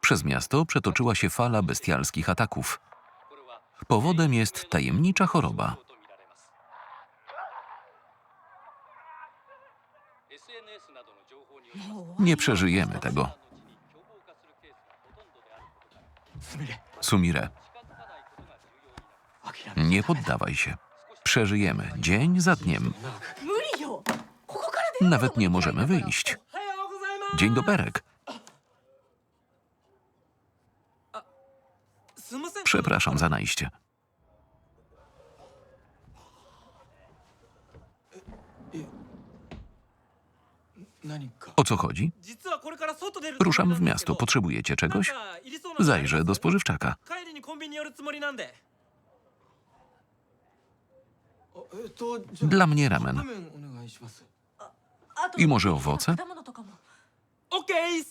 Przez miasto przetoczyła się fala bestialskich ataków. Powodem jest tajemnicza choroba. Nie przeżyjemy tego. Sumire, nie poddawaj się. Przeżyjemy dzień za dniem. Nawet nie możemy wyjść. Dzień do perek. Przepraszam za najście. O co chodzi? Ruszam w miasto. Potrzebujecie czegoś? Zajrzę do spożywczaka. Dla mnie ramen. I może owoce? Okej,